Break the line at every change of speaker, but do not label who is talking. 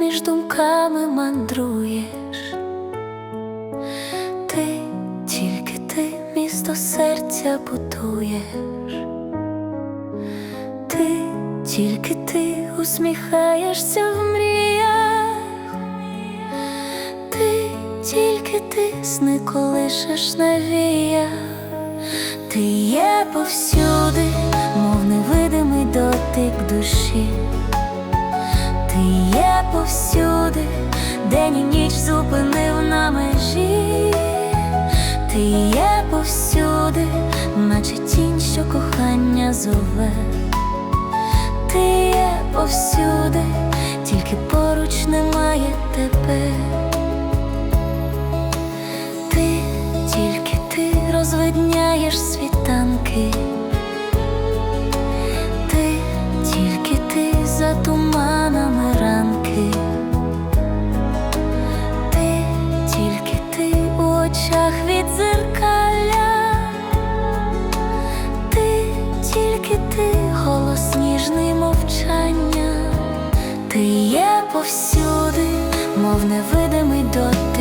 між думками мандруєш, ти тільки ти місто серця будуєш, ти тільки ти усміхаєшся в мріях, ти тільки ти сни колишеш навіях, ти є повсюди, повсюди, день і ніч зупинив на межі, ти є повсюди, наче тінь, що кохання зове, ти є повсюди, тільки поруч немає тебе. Ти тільки ти розвидняєш світанки. Голос ніжний мовчання, ти є повсюди, мов невидимий дотик